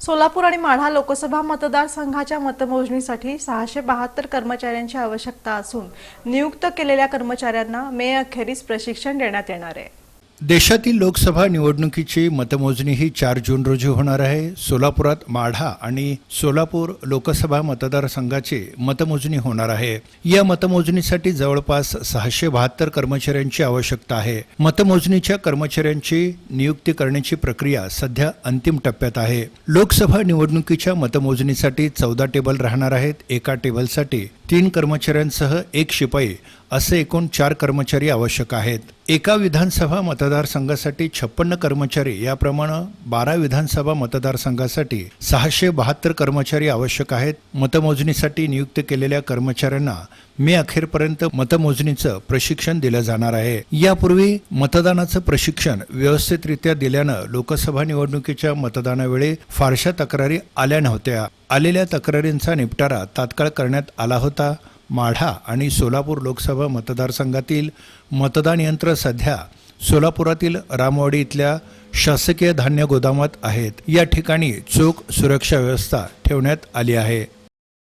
सोलापूर आणि माढा लोकसभा मतदारसंघाच्या मतमोजणीसाठी सहाशे बहात्तर कर्मचाऱ्यांची आवश्यकता असून नियुक्त केलेल्या कर्मचाऱ्यांना मे अखेरीस प्रशिक्षण देण्यात येणार आहे. देशातील लोकसभा निवडणुकीची मतमोजणी ही चार जून रोजी होणार आहे. सोलापुरात माढा आणि सोलापूर लोकसभा मतदारसंघाची मतमोजणी होणार आहे. या मतमोजणीसाठी जवळपास सहाशे बहात्तर कर्मचाऱ्यांची आवश्यकता आहे. मतमोजणीच्या कर्मचाऱ्यांची नियुक्ती करण्याची प्रक्रिया सध्या अंतिम टप्प्यात आहे. लोकसभा निवडणुकीच्या मतमोजणीसाठी चौदा टेबल राहणार आहेत. एका टेबलसाठी तीन कर्मचाऱ्यांसह एक शिपाई असे एकूण चार कर्मचारी आवश्यक आहेत. एका विधानसभा मतदारसंघासाठी छप्पन्न कर्मचारी याप्रमाणे बारा विधानसभा मतदारसंघासाठी सहाशे बहात्तर कर्मचारी आवश्यक आहेत. मतमोजणीसाठी नियुक्त केलेल्या कर्मचाऱ्यांना मे अखेरपर्यंत मतमोजणीचं प्रशिक्षण दिलं जाणार आहे. यापूर्वी मतदानाचं प्रशिक्षण व्यवस्थितरित्या दिल्यानं लोकसभा निवडणुकीच्या मतदानावेळी फारशा तक्रारी आल्या नव्हत्या. आलेल्या तक्रारींचा निपटारा तात्काळ करण्यात आला होता. माढा आणि सोलापूर लोकसभा मतदारसंघातील मतदान यंत्र सध्या सोलापुरातील रामवाडी इथल्या शासकीय धान्य गोदामात आहेत. या ठिकाणी चोख सुरक्षा व्यवस्था ठेवण्यात आली आहे.